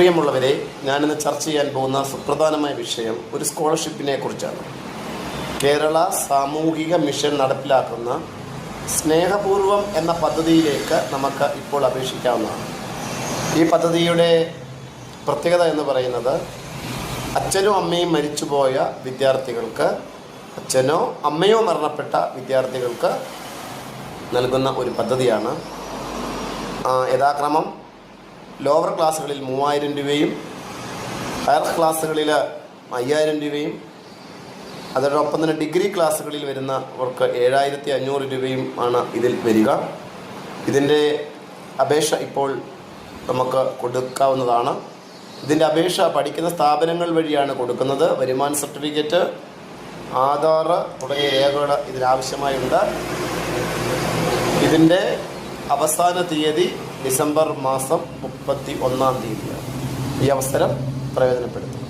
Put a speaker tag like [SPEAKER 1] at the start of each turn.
[SPEAKER 1] പ്രിയമുള്ളവരെ ഞാനിന്ന് ചർച്ച ചെയ്യാൻ പോകുന്ന സുപ്രധാനമായ വിഷയം ഒരു സ്കോളർഷിപ്പിനെ കുറിച്ചാണ്. കേരള സാമൂഹിക മിഷൻ നടപ്പിലാക്കുന്ന സ്നേഹപൂർവം എന്ന പദ്ധതിയിലേക്ക് നമുക്ക് ഇപ്പോൾ അപേക്ഷിക്കാവുന്നതാണ്. ഈ പദ്ധതിയുടെ പ്രത്യേകത എന്ന് പറയുന്നത് അച്ഛനും അമ്മയും മരിച്ചുപോയ വിദ്യാർത്ഥികൾക്ക് അച്ഛനോ അമ്മയോ മരണപ്പെട്ട വിദ്യാർത്ഥികൾക്ക് നൽകുന്ന ഒരു പദ്ധതിയാണ് യഥാക്രമം ലോവർ ക്ലാസ്സുകളിൽ മൂവായിരം രൂപയും ഹയർ ക്ലാസ്സുകളിൽ അയ്യായിരം രൂപയും അതോടൊപ്പം തന്നെ ഡിഗ്രി ക്ലാസ്സുകളിൽ വരുന്നവർക്ക് ഏഴായിരത്തി അഞ്ഞൂറ് രൂപയും ആണ് ഇതിൽ വരിക. ഇതിന്റെ അപേക്ഷ ഇപ്പോൾ നമുക്ക് കൊടുക്കാവുന്നതാണ്. ഇതിന്റെ അപേക്ഷ പഠിക്കുന്ന സ്ഥാപനങ്ങൾ വഴിയാണ് കൊടുക്കുന്നത്. വരുമാന സർട്ടിഫിക്കറ്റ് ആധാർ തുടങ്ങിയ രേഖകൾ ഇതിനാവശ്യമായുണ്ട് ഇതിന്റെ അവസാന തീയതി ഡിസംബർ മാസം മുപ്പത്തി ഒന്നാം തീയതിയാണ്. ഈ അവസരം പ്രയോജനപ്പെടുത്തും.